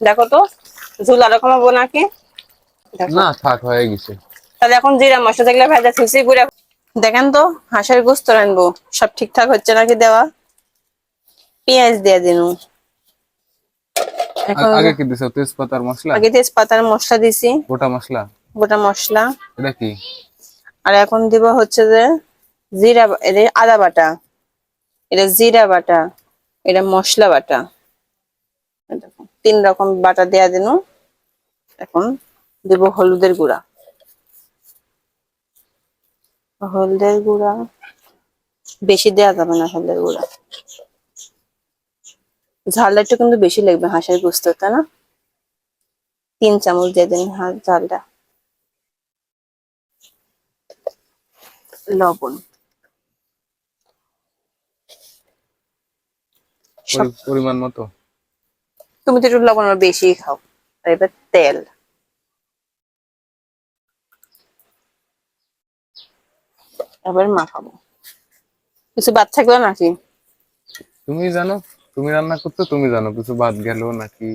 দেখো তো ঝুল আরও কমাবো নাকি? না থাক হয়ে গেছে। তাহলে এখন জিরা মশলা যেগুলো ভেজা থুইছি গুঁড়া। দেখেন তো হাঁসের গোস্ত রানবো সব ঠিকঠাক হচ্ছে নাকি দেওয়া? পেঁয়াজ দিয়ে দিনু। আগে কি দিছো? তেজপাতার মশলা? আগে তেজপাতার মশলা দিছি। গোটা মশলা? গোটা মশলা। এটা কি? আর এখন দিব হচ্ছে যে জিরা আদা বাটা। এটা জিরা বাটা। এটা মশলা বাটা। তিন রকম বাটা দেয়া দিন এখন দিব হলুদের গুঁড়া। হলদের গুঁড়া বেশি দেয়া যাবে না হলদের গুঁড়া। ঝালটা একটু কিন্তু বেশি লাগবে হাঁসের গোস্ত তাই না? তিন চামচ দিয়ে দিন ঝালটা। লবণ। পরি- পরিমাণ মতো? তুমি তো একটু লবণ বেশি খাও। আর এবার তেল। এবার মাখাবো। কিছু বাদ থাকল নাকি? তুমি জানো তুমি রান্না করতে তুমি জানো কিছু বাদ গেল নাকি?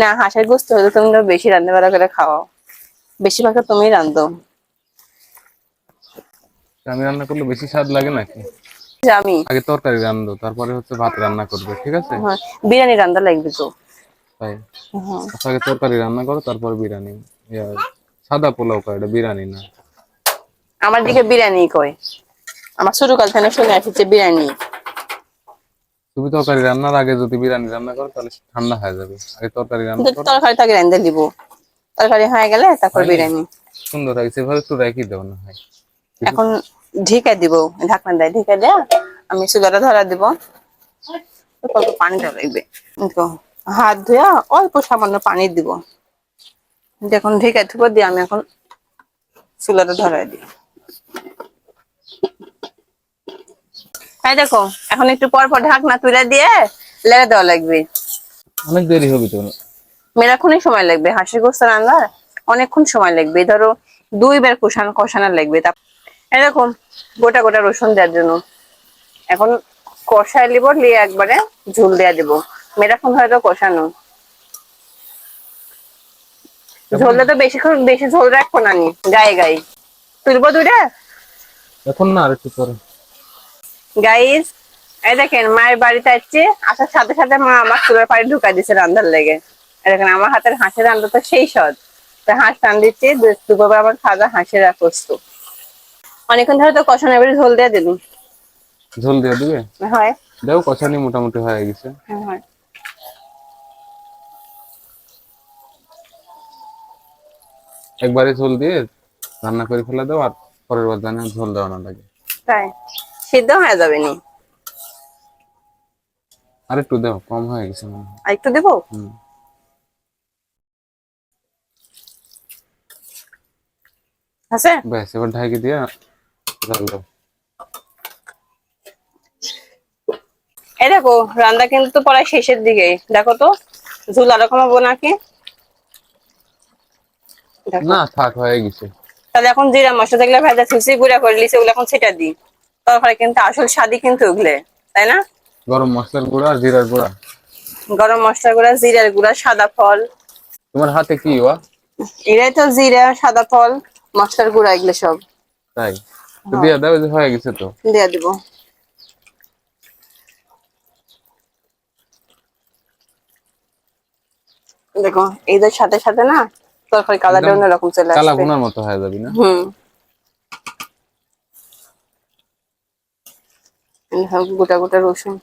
না হাঁসের গোস্ত হলে তুমি বেশি রান্না বাড়া করে খাওয়াও। বেশিরভাগ তুমি রান্ধো আমি রান্না করলে বেশি স্বাদ লাগে নাকি? আমি আগে তরকারি রান্ধো তারপরে হচ্ছে ভাত রান্না করবে ঠিক আছে? হ্যাঁ, বিরিয়ানি রান্না লাগবে তো। তাই। হ্যাঁ। আচ্ছা, আগে তরকারি রান্না করো তারপর বিরিয়ানি। সাদা পোলাও করে এটা বিরিয়ানি না? আমার দিকে বিরিয়ানি কয়। আমার ছোট কাল থেকে শুনে আসছে বিরিয়ানি। তুমি তরকারি রান্নার আগে যদি বিরিয়ানি রান্না করো তাহলে ঠান্ডা হয়ে যাবে। আগে তরকারি রান্না করো। তরকারি তাকে রান্ধে দিব। তরকারি হয়ে গেলে তারপর বিরিয়ানি। সুন্দর হয় সেভাবে একটু রেখে দেও না হয়। এখন ঢেকে দিব ঢাকনা দেয় ঢেকে দেয়া। আমি চুলাটা ধরা দিব। অল্প পানিটা লাগবে। হাত ধুয়া অল্প সামান্য পানি দিব। দেখুন ঢেকে থুব দিয়ে আমি এখন চুলাটা ধরাই দিই। হ্যাঁ দেখো এখন একটু পর পর ঢাকনা তুলে দিয়ে লেগে দেওয়া লাগবে। অনেক দেরি হবে তো। মেলাক্ষণই সময় লাগবে হাঁসের গোস্ত রান্নার অনেকক্ষণ সময় লাগবে। ধরো দুইবার কষানো কষানো লাগবে। তা এরকম গোটা গোটা রসুন দেওয়ার জন্য। এখন কষায় লিব লিয়ে একবারে ঝুল দেয়া দিব। মেলাক্ষণ হয়তো কষানো। ঝোলটা তো বেশিক্ষণ বেশি ঝোল রাখব না নি গায়ে গায়ে। তুলবো দুইটা? এখন না আর একটু পরে। গাইস এই দেখেন মায়ের বাড়িতে আসছে আসার সাথে সাথে মা আমার চুলের পাড়ি ঢুকাই দিছে রান্নার লেগে। দেখেন আমার হাতের হাঁসের রান্না তো সেই সদ তা হাঁস টান দিচ্ছি দুপুরবেলা আবার খাওয়া হাঁসের পোস্ত অনেকক্ষণ ধরে তো কষানো এবারে ঝোল দিয়ে দিলুম ঝোল দিয়ে দিবে? হয়। দেও কষানি মোটামুটি হয়ে গেছে। হ্যাঁ, একবারে ঝোল দিয়ে রান্না করে ফেলে দাও আর পরের বার জানে ঝোল দেওয়া না লাগে। তাই? সিদ্ধ হয়ে যাবে নি? আর একটু দাও কম হয়ে গেছে মনে হয়। আর একটু দেবো? হুম। আছে? ব্যাস এবার ঢাকি দিয়ে জল দাও। এই দেখো রান্না কিন্তু প্রায় শেষের দিকে। দেখো তো ঝুল আরও কমাবো নাকি? না থাক হয়ে গেছে। তাহলে এখন জিরা মশলা যেগুলো ভেজা থুসি গুঁড়া করে লিছে ওগুলো এখন সেটা দিই। তরকারি কিন্তু আসল স্বাদই কিন্তু ওগুলো তাই না? গরম মশলার গুঁড়া আর জিরার গুঁড়া। গরম মশলা গুঁড়া জিরার গুঁড়া সাদা ফল। তোমার হাতে কি ওয়া? এরাই তো জিরা সাদা ফল মশলার গুঁড়া এগুলো সব। তাই? তো দিয়ে দাও যে হয়ে গেছে তো। দিয়ে দিব। দেখো এইদের সাথে সাথে না তরকারি কালারটা অন্য অন্যরকম চলে কালা গুনার মতো হয়ে যাবে না? হুম। গোটা গোটা রসুন।